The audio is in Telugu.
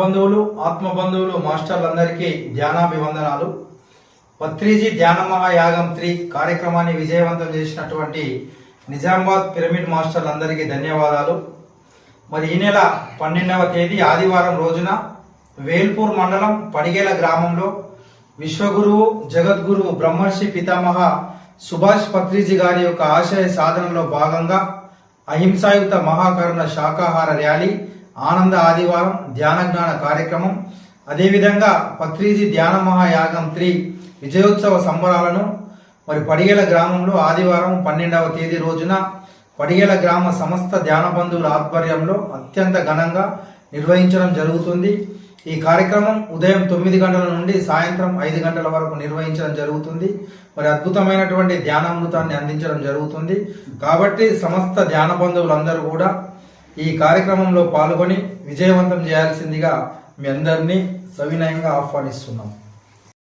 బంధువులు ఆత్మ బంధువులు మాస్టర్లందరికీ ధ్యానాభివందనాలు. పత్రిజీ ధ్యాన మహాయాగం త్రీ కార్యక్రమాన్ని విజయవంతం చేసినటువంటి నిజామాబాద్ పిరమిడ్ మాస్టర్లందరికీ ధన్యవాదాలు. మరి ఈ నెల పన్నెండవ తేదీ ఆదివారం రోజున వేల్పూర్ మండలం పడిగేల గ్రామంలో విశ్వగురువు జగద్గురువు బ్రహ్మర్షి పితామహ సుభాష్ పత్రిజీ గారి యొక్క ఆశయ సాధనలో భాగంగా అహింసాయుత మహాకరుణ శాకాహార ర్యాలీ ఆనంద ఆదివారం ధ్యాన జ్ఞాన కార్యక్రమం. అదేవిధంగా పత్రిజీ ధ్యాన మహాయాగం త్రీ విజయోత్సవ సంబరాలను మరి పడిగల గ్రామంలో ఆదివారం పన్నెండవ తేదీ రోజున పడిగల గ్రామ సమస్త ధ్యాన బంధువుల ఆధ్వర్యంలో అత్యంత ఘనంగా నిర్వహించడం జరుగుతుంది. ఈ కార్యక్రమం ఉదయం తొమ్మిది గంటల నుండి సాయంత్రం ఐదు గంటల వరకు నిర్వహించడం జరుగుతుంది. మరి అద్భుతమైనటువంటి ధ్యానామృతాన్ని అందించడం జరుగుతుంది. కాబట్టి సమస్త ధ్యాన బంధువులందరూ కూడా ఈ కార్యక్రమంలో పాల్గొని విజయవంతం చేయాల్సిందిగా మీ అందరినీ సవినయంగా ఆహ్వానిస్తున్నాం.